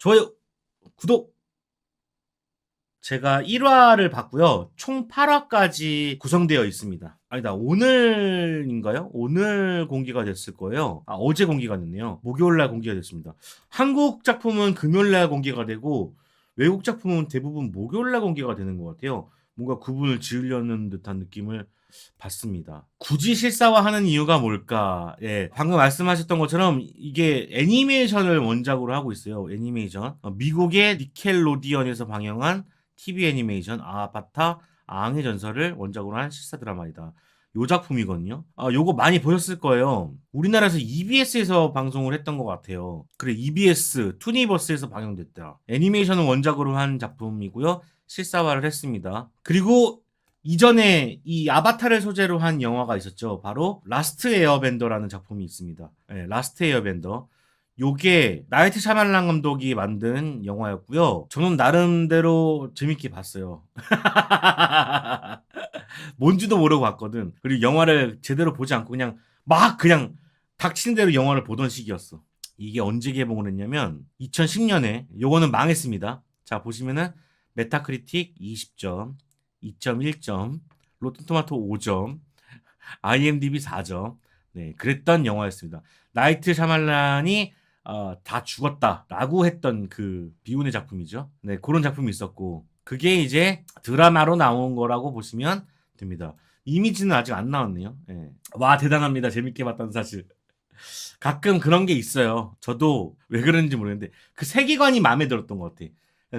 좋아요, 구독. 제가 1화를 봤고요. 총 8화까지 구성되어 있습니다. 아니다, 오늘인가요? 오늘 공개가 됐을 거예요. 아, 어제 공개가 됐네요. 목요일날 공개가 됐습니다. 한국 작품은 금요일날 공개가 되고, 외국 작품은 대부분 목요일날 공개가 되는 것 같아요. 뭔가 구분을 지으려는 듯한 느낌을 받습니다. 굳이 실사화하는 이유가 뭘까? 예, 방금 말씀하셨던 것처럼 이게 애니메이션을 원작으로 하고 있어요. 애니메이션. 어, 미국의 니켈로디언에서 방영한 TV 애니메이션 아바타 앙의 전설을 원작으로 한 실사 드라마이다. 요 작품이거든요. 아, 요거 많이 보셨을 거예요. 우리나라에서 EBS에서 방송을 했던 것 같아요. 그래, EBS, 투니버스에서 방영됐다. 애니메이션을 원작으로 한 작품이고요. 실사화를 했습니다. 그리고 이전에 이 아바타를 소재로 한 영화가 있었죠. 바로 라스트 에어밴더라는 작품이 있습니다. 네, 라스트 에어밴더. 요게 나이트 샤말란 감독이 만든 영화였고요. 저는 나름대로 재밌게 봤어요. 뭔지도 모르고 봤거든. 그리고 영화를 제대로 보지 않고 그냥 막 그냥 닥치는 대로 영화를 보던 시기였어. 이게 언제 개봉을 했냐면 2010년에 요거는 망했습니다. 자 보시면은 메타크리틱 20점, 2.1점, 로튼토마토 5점, IMDb 4점. 네, 그랬던 영화였습니다. 나이트 샤말란이 어, 다 죽었다라고 했던 그 비운의 작품이죠. 네, 그런 작품이 있었고 그게 이제 드라마로 나온 거라고 보시면 됩니다. 이미지는 아직 안 나왔네요. 예. 와 대단합니다. 재밌게 봤다는 사실. 가끔 그런 게 있어요. 저도 왜 그런지 모르겠는데 그 세계관이 마음에 들었던 것 같아.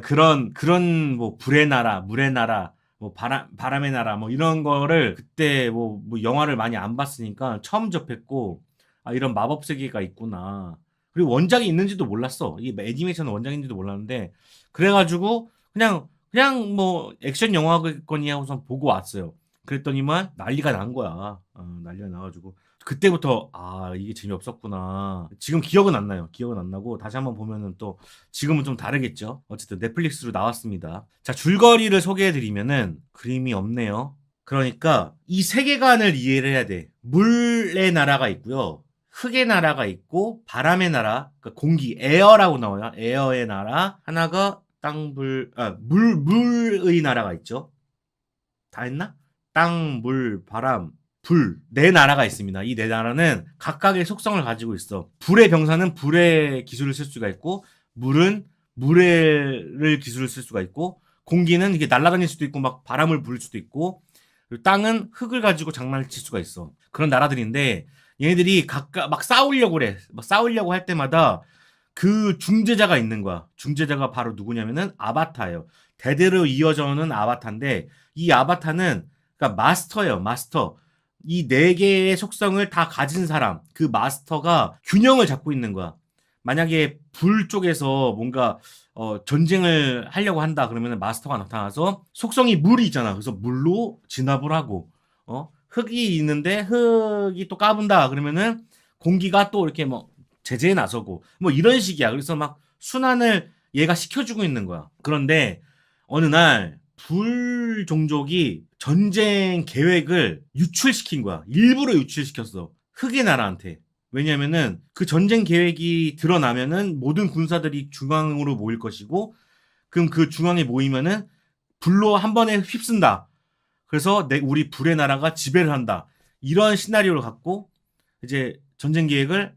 그런 그런 뭐 불의 나라, 물의 나라, 뭐 바람 바람의 나라 뭐 이런 거를 그때 뭐, 뭐 영화를 많이 안 봤으니까 처음 접했고 아 이런 마법 세계가 있구나. 그리고 원작이 있는지도 몰랐어. 이 애니메이션 원작인지도 몰랐는데 그래가지고 그냥 그냥 뭐 액션 영화거니 하고서 보고 왔어요. 그랬더니만 난리가 난 거야. 어, 난리가 나가지고 그때부터 아 이게 재미없었구나. 지금 기억은 안 나요. 기억은 안 나고 다시 한번 보면은 또 지금은 좀 다르겠죠. 어쨌든 넷플릭스로 나왔습니다. 자 줄거리를 소개해드리면은 그림이 없네요. 그러니까 이 세계관을 이해를 해야 돼. 물의 나라가 있고요. 흙의 나라가 있고 바람의 나라, 그러니까 공기 에어라고 나와요. 에어의 나라 하나가 땅불 아 물 물의 나라가 있죠. 다 했나? 땅, 물, 바람, 불, 네 나라가 있습니다. 이 네 나라는 각각의 속성을 가지고 있어. 불의 병사는 불의 기술을 쓸 수가 있고, 물은 물의 기술을 쓸 수가 있고, 공기는 이게 날아다닐 수도 있고, 막 바람을 불 수도 있고, 땅은 흙을 가지고 장난을 칠 수가 있어. 그런 나라들인데, 얘네들이 각각 막 싸우려고 그래. 막 싸우려고 할 때마다 그 중재자가 있는 거야. 중재자가 바로 누구냐면은 아바타예요. 대대로 이어져 오는 아바타인데, 이 아바타는 그러니까 마스터예요, 마스터. 이 네 개의 속성을 다 가진 사람, 그 마스터가 균형을 잡고 있는 거야. 만약에 불 쪽에서 뭔가 어, 전쟁을 하려고 한다 그러면 마스터가 나타나서 속성이 물이 있잖아. 그래서 물로 진압을 하고 어? 흙이 있는데 흙이 또 까분다 그러면은 공기가 또 이렇게 뭐 제재에 나서고 뭐 이런 식이야. 그래서 막 순환을 얘가 시켜주고 있는 거야. 그런데 어느 날 불 종족이 전쟁 계획을 유출시킨 거야. 일부러 유출시켰어. 흑의 나라한테. 왜냐면은 그 전쟁 계획이 드러나면은 모든 군사들이 중앙으로 모일 것이고 그럼 그 중앙에 모이면은 불로 한 번에 휩쓴다. 그래서 내 우리 불의 나라가 지배를 한다. 이런 시나리오를 갖고 이제 전쟁 계획을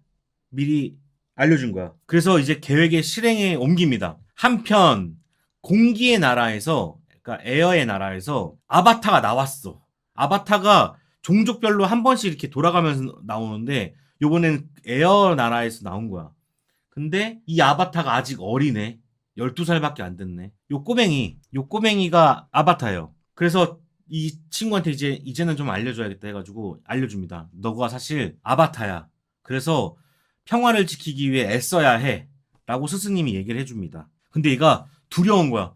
미리 알려준 거야. 그래서 이제 계획의 실행에 옮깁니다. 한편 공기의 나라에서 그러니까 에어의 나라에서 아바타가 나왔어. 아바타가 종족별로 한 번씩 이렇게 돌아가면서 나오는데 요번엔 에어 나라에서 나온 거야. 근데 이 아바타가 아직 어리네. 12살밖에 안 됐네. 요 꼬맹이, 요 꼬맹이가 아바타예요. 그래서 이 친구한테 이제 이제는 좀 알려줘야겠다 해가지고 알려줍니다. 너가 사실 아바타야. 그래서 평화를 지키기 위해 애써야 해. 라고 스승님이 얘기를 해줍니다. 근데 얘가 두려운 거야.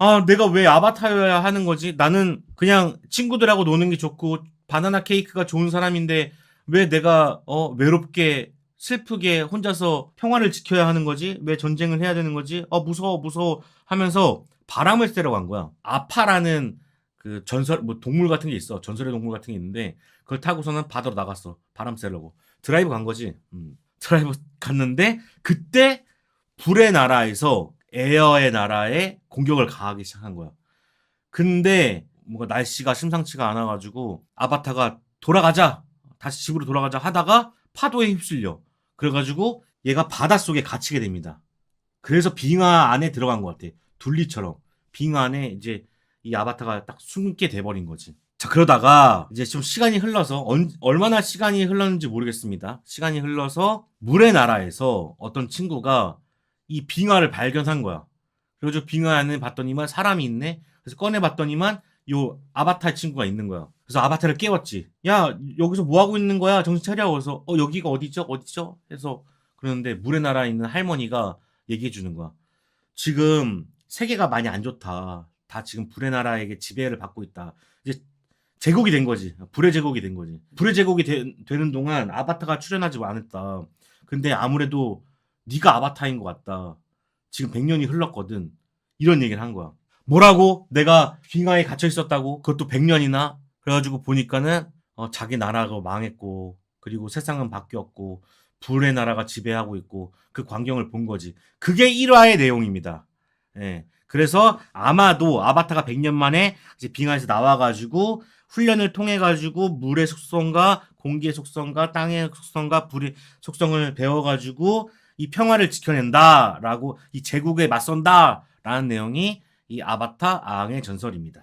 아, 내가 왜 아바타여야 하는 거지? 나는 그냥 친구들하고 노는 게 좋고 바나나 케이크가 좋은 사람인데 왜 내가 어 외롭게 슬프게 혼자서 평화를 지켜야 하는 거지? 왜 전쟁을 해야 되는 거지? 어 무서워 무서워 하면서 바람을 쐬러 간 거야. 아파라는 그 전설 뭐 동물 같은 게 있어. 전설의 동물 같은 게 있는데 그걸 타고서는 바다로 나갔어. 바람 쐬려고. 드라이브 간 거지. 음. 드라이브 갔는데 그때 불의 나라에서 에어의 나라에 공격을 가하기 시작한 거야. 근데 뭔가 날씨가 심상치가 않아가지고 아바타가 돌아가자 다시 집으로 돌아가자 하다가 파도에 휩쓸려 그래가지고 얘가 바닷속에 갇히게 됩니다. 그래서 빙하 안에 들어간 것 같아. 둘리처럼 빙하 안에 이제 이 아바타가 딱 숨게 돼버린 거지. 자 그러다가 이제 좀 시간이 흘러서 언- 얼마나 시간이 흘렀는지 모르겠습니다. 시간이 흘러서 물의 나라에서 어떤 친구가 이 빙하를 발견한 거야. 그래가지고 빙하 안에 봤더니만 사람이 있네. 그래서 꺼내 봤더니만 요 아바타 친구가 있는 거야. 그래서 아바타를 깨웠지. 야 여기서 뭐 하고 있는 거야? 정신 차려. 그래서 어 여기가 어디죠? 어디죠? 해서 그러는데 물의 나라에 있는 할머니가 얘기해 주는 거야. 지금 세계가 많이 안 좋다. 다 지금 불의 나라에게 지배를 받고 있다. 이제 제국이 된 거지. 불의 제국이 된 거지. 불의 제국이 되, 는 동안 아바타가 출연하지 않았다. 근데 아무래도 네가 아바타인 것 같다. 지금 100년이 흘렀거든. 이런 얘기를 한 거야. 뭐라고? 내가 빙하에 갇혀 있었다고? 그것도 100년이나? 그래가지고 보니까는 어, 자기 나라가 망했고 그리고 세상은 바뀌었고 불의 나라가 지배하고 있고 그 광경을 본 거지. 그게 1화의 내용입니다. 예. 그래서 아마도 아바타가 100년 만에 이제 빙하에서 나와가지고 훈련을 통해가지고 물의 속성과 공기의 속성과 땅의 속성과 불의 속성을 배워가지고 이 평화를 지켜낸다라고 이 제국에 맞선다라는 내용이 이 아바타 아앙의 전설입니다.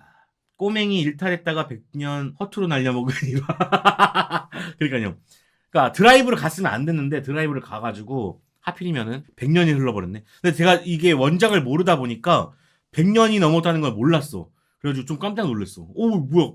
꼬맹이 일탈했다가 100년 허투루 날려먹은 일화. 그러니까요. 그러니까 드라이브를 갔으면 안 됐는데 드라이브를 가가지고 하필이면은 100년이 흘러버렸네. 근데 제가 이게 원작을 모르다 보니까 100년이 넘었다는 걸 몰랐어. 그래가지고 좀 깜짝 놀랐어. 오 뭐야?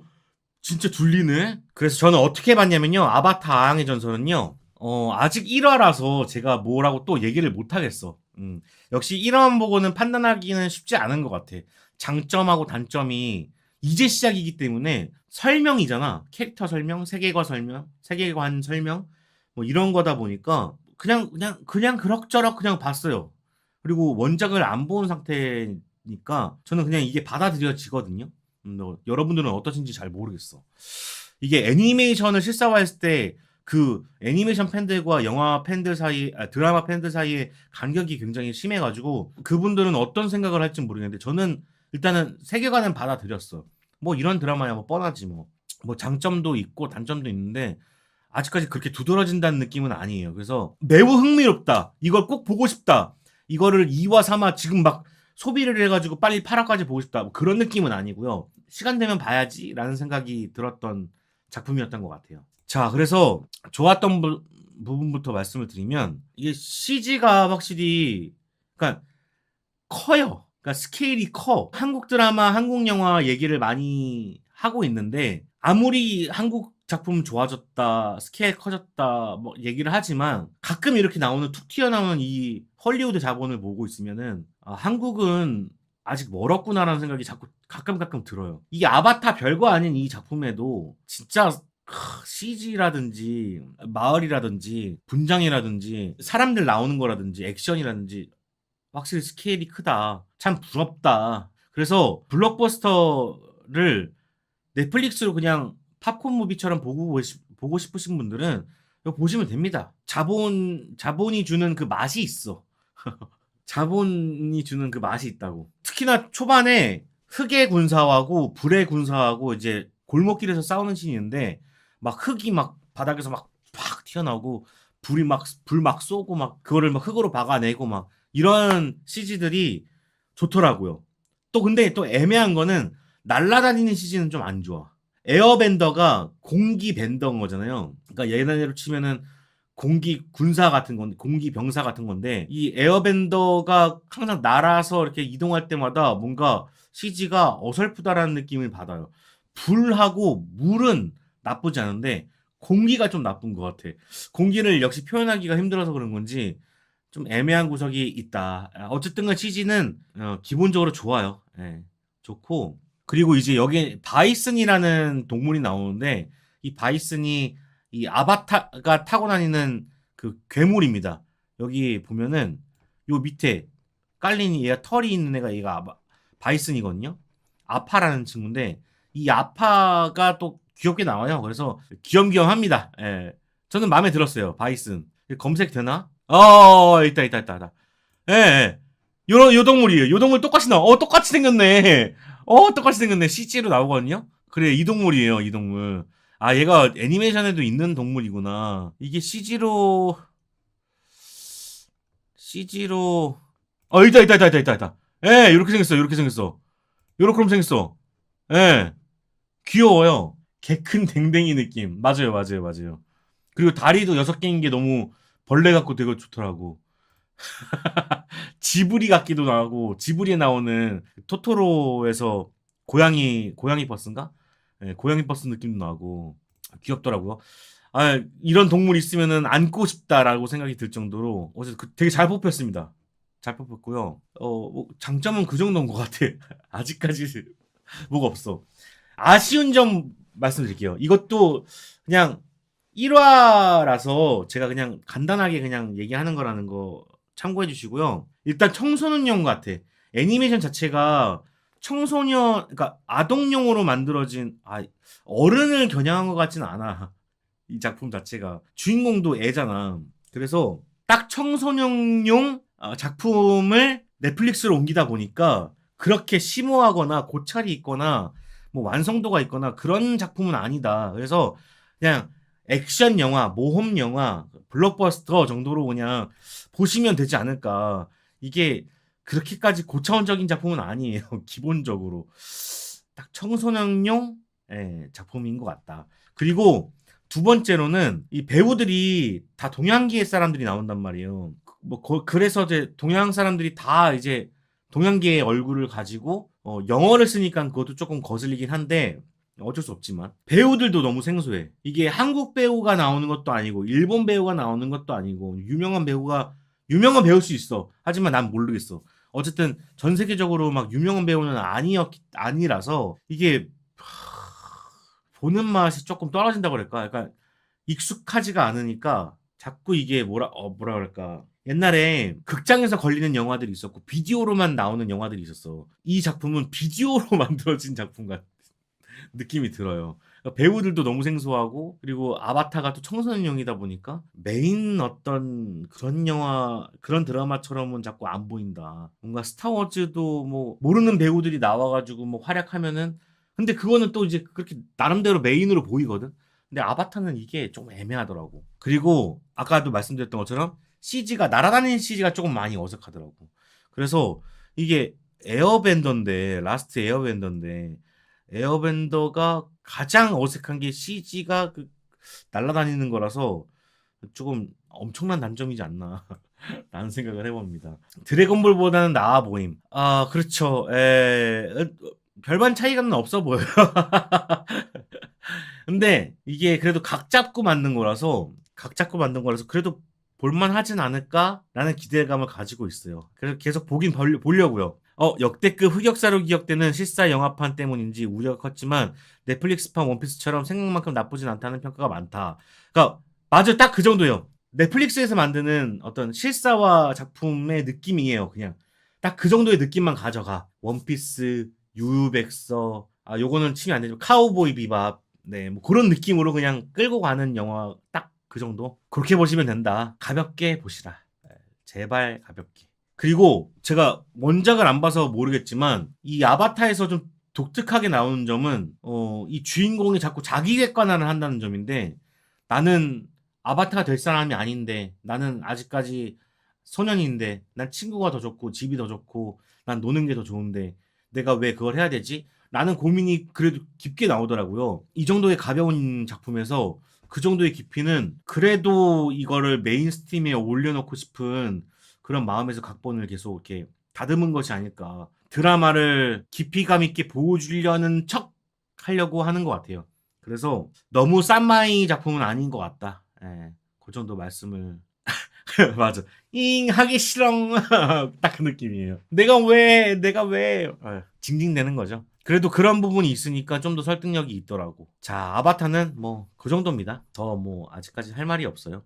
진짜 둘리네. 그래서 저는 어떻게 봤냐면요. 아바타 아앙의 전설은요. 어, 아직 1화라서 제가 뭐라고 또 얘기를 못 하겠어. 음, 역시 1화만 보고는 판단하기는 쉽지 않은 것 같아. 장점하고 단점이 이제 시작이기 때문에 설명이잖아. 캐릭터 설명, 세계관 설명, 세계관 설명, 뭐 이런 거다 보니까 그냥, 그냥, 그냥 그럭저럭 그냥 봤어요. 그리고 원작을 안 본 상태니까 저는 그냥 이게 받아들여지거든요. 음, 뭐 여러분들은 어떠신지 잘 모르겠어. 이게 애니메이션을 실사화했을 때 그 애니메이션 팬들과 영화 팬들 사이, 아, 드라마 팬들 사이에 간격이 굉장히 심해가지고 그분들은 어떤 생각을 할지 모르겠는데 저는 일단은 세계관은 받아들였어. 뭐 이런 드라마야 뭐 뻔하지 뭐. 뭐 장점도 있고 단점도 있는데 아직까지 그렇게 두드러진다는 느낌은 아니에요. 그래서 매우 흥미롭다. 이걸 꼭 보고 싶다. 이거를 2화 3화 지금 막 소비를 해가지고 빨리 8화까지 보고 싶다. 뭐 그런 느낌은 아니고요. 시간 되면 봐야지라는 생각이 들었던 작품이었던 것 같아요. 자, 그래서 좋았던 부, 부분부터 말씀을 드리면 이게 CG가 확실히 그러니까 커요. 그러니까 스케일이 커. 한국 드라마, 한국 영화 얘기를 많이 하고 있는데 아무리 한국 작품 좋아졌다, 스케일 커졌다, 뭐 얘기를 하지만 가끔 이렇게 나오는 툭 튀어나오는 이 헐리우드 자본을 보고 있으면은 아, 한국은 아직 멀었구나라는 생각이 자꾸 가끔 가끔 들어요. 이 아바타 별거 아닌 이 작품에도 진짜 CG라든지 마을이라든지 분장이라든지 사람들 나오는 거라든지 액션이라든지 확실히 스케일이 크다. 참 부럽다. 그래서 블록버스터를 넷플릭스로 그냥 팝콘 무비처럼 보고 보고 싶으신 분들은 이거 보시면 됩니다. 자본 자본이 주는 그 맛이 있어. 자본이 주는 그 맛이 있다고. 특히나 초반에 흑의 군사하고 불의 군사하고 이제 골목길에서 싸우는 씬이 있는데 막 흙이 막 바닥에서 막 팍 튀어나오고 불이 막 불 막 쏘고 막 그거를 막 흙으로 박아내고 막 이런 CG들이 좋더라고요. 또 근데 또 애매한 거는 날라다니는 CG는 좀 안 좋아. 에어밴더가 공기 밴더인 거잖아요. 그러니까 예나대로 치면은 공기 군사 같은 건데 공기 병사 같은 건데 이 에어밴더가 항상 날아서 이렇게 이동할 때마다 뭔가 CG가 어설프다라는 느낌을 받아요. 불하고 물은 나쁘지 않은데 공기가 좀 나쁜 것 같아. 공기를 역시 표현하기가 힘들어서 그런 건지 좀 애매한 구석이 있다. 아, 어쨌든 간 CG는 어, 기본적으로 좋아요. 예, 좋고 그리고 이제 여기 바이슨이라는 동물이 나오는데 이 바이슨이 이 아바타가 타고 다니는 그 괴물입니다. 여기 보면은 요 밑에 깔린 얘가 털이 있는 애가 얘가 바이슨이거든요. 아파라는 친구인데 이 아파가 또 귀엽게 나와요. 그래서 귀염귀염합니다. 예. 저는 마음에 들었어요. 바이슨. 검색 되나? 어, 있다, 있다, 있다, 있다. 예, 예. 요런, 요 동물이에요. 요 동물 똑같이 나와. 어, 똑같이 생겼네. 어, 똑같이 생겼네. CG로 나오거든요? 그래, 이 동물이에요, 이 동물. 아, 얘가 애니메이션에도 있는 동물이구나. 이게 CG로, CG로, 어, 있다, 있다, 있다, 있다, 있다, 있다. 예, 요렇게 생겼어, 요렇게 생겼어. 요렇게 생겼어. 예. 귀여워요. 개 큰 댕댕이 느낌. 맞아요, 맞아요, 맞아요. 그리고 다리도 여섯 개인 게 너무 벌레 같고 되게 좋더라고. 지브리 같기도 하고 지브리에 나오는 토토로에서 고양이 고양이 버스인가? 예, 고양이 버스 느낌도 나고 귀엽더라고요. 아 이런 동물 있으면은 안고 싶다라고 생각이 들 정도로 어제 그 되게 잘 뽑혔습니다. 잘 뽑혔고요. 어 뭐 장점은 그 정도인 것 같아. 아직까지 뭐가 없어. 아쉬운 점 말씀드릴게요. 이것도 그냥 1화라서 제가 그냥 간단하게 그냥 얘기하는 거라는 거 참고해 주시고요. 일단 청소년용 같아. 애니메이션 자체가 청소년, 그러니까 아동용으로 만들어진, 아, 어른을 겨냥한 것 같진 않아. 이 작품 자체가. 주인공도 애잖아. 그래서 딱 청소년용 아, 작품을 넷플릭스로 옮기다 보니까 그렇게 심오하거나 고찰이 있거나 뭐 완성도가 있거나 그런 작품은 아니다. 그래서 그냥 액션 영화, 모험 영화, 블록버스터 정도로 그냥 보시면 되지 않을까. 이게 그렇게까지 고차원적인 작품은 아니에요. 기본적으로. 딱 청소년용 예, 작품인 것 같다. 그리고 두 번째로는 이 배우들이 다 동양계의 사람들이 나온단 말이에요. 뭐 거- 그래서 이제 동양 사람들이 다 이제 동양계의 얼굴을 가지고 어, 영어를 쓰니까 그것도 조금 거슬리긴 한데 어쩔 수 없지만 배우들도 너무 생소해. 이게 한국 배우가 나오는 것도 아니고 일본 배우가 나오는 것도 아니고 유명한 배우가 유명한 배우일 수 있어. 하지만 난 모르겠어. 어쨌든 전 세계적으로 막 유명한 배우는 아니었 아니라서 이게 하, 보는 맛이 조금 떨어진다고 그럴까? 약간 익숙하지가 않으니까 자꾸 이게 뭐라 어 뭐라 그럴까? 옛날에 극장에서 걸리는 영화들이 있었고 비디오로만 나오는 영화들이 있었어. 이 작품은 비디오로 만들어진 작품 같 느낌이 들어요. 그러니까 배우들도 너무 생소하고 그리고 아바타가 또 청소년용이다 보니까 메인 어떤 그런 영화 그런 드라마처럼은 자꾸 안 보인다. 뭔가 스타워즈도 뭐 모르는 배우들이 나와가지고 뭐 활약하면은 근데 그거는 또 이제 그렇게 나름대로 메인으로 보이거든. 근데 아바타는 이게 좀 애매하더라고. 그리고 아까도 말씀드렸던 것처럼 CG가 날아다니는 CG가 조금 많이 어색하더라고. 그래서 이게 에어밴더인데 라스트 에어밴더인데 에어밴더가 가장 어색한 게 CG가 그 날아다니는 거라서 조금 엄청난 단점이지 않나 라는 생각을 해봅니다. 드래곤볼보다는 나아 보임. 아 그렇죠. 에, 어, 별반 차이가는 없어 보여요. 근데 이게 그래도 각 잡고 만든 거라서 각 잡고 만든 거라서 그래도 볼만 하진 않을까라는 기대감을 가지고 있어요. 그래서 계속 보긴 벌- 보려고요. 어, 역대급 흑역사로 기억되는 실사 영화판 때문인지 우려가 컸지만 넷플릭스판 원피스처럼 생각만큼 나쁘진 않다는 평가가 많다. 그러니까 맞아 딱 그 정도예요. 넷플릭스에서 만드는 어떤 실사화 작품의 느낌이에요. 그냥 딱 그 정도의 느낌만 가져가. 원피스, 유유백서, 아 요거는 치면 안 되지만 카우보이 비밥, 네, 뭐 그런 느낌으로 그냥 끌고 가는 영화 딱 그 정도. 그렇게 보시면 된다. 가볍게 보시라. 네, 제발 가볍게. 그리고 제가 원작을 안 봐서 모르겠지만 이 아바타에서 좀 독특하게 나오는 점은 어, 이 주인공이 자꾸 자기 객관화를 한다는 점인데 나는 아바타가 될 사람이 아닌데 나는 아직까지 소년인데 난 친구가 더 좋고 집이 더 좋고 난 노는 게 더 좋은데 내가 왜 그걸 해야 되지? 라는 고민이 그래도 깊게 나오더라고요. 이 정도의 가벼운 작품에서 그 정도의 깊이는 그래도 이거를 메인스트림에 올려놓고 싶은 그런 마음에서 각본을 계속 이렇게 다듬은 것이 아닐까. 드라마를 깊이감 있게 보여주려는 척 하려고 하는 것 같아요. 그래서 너무 싼마이 작품은 아닌 것 같다. 예, 그 정도 말씀을. 맞아. 잉, 하기 싫어. 딱 그 느낌이에요. 내가 왜, 내가 왜. 예, 징징대는 거죠. 그래도 그런 부분이 있으니까 좀 더 설득력이 있더라고. 자, 아바타는 뭐, 그 정도입니다. 더 뭐, 아직까지 할 말이 없어요.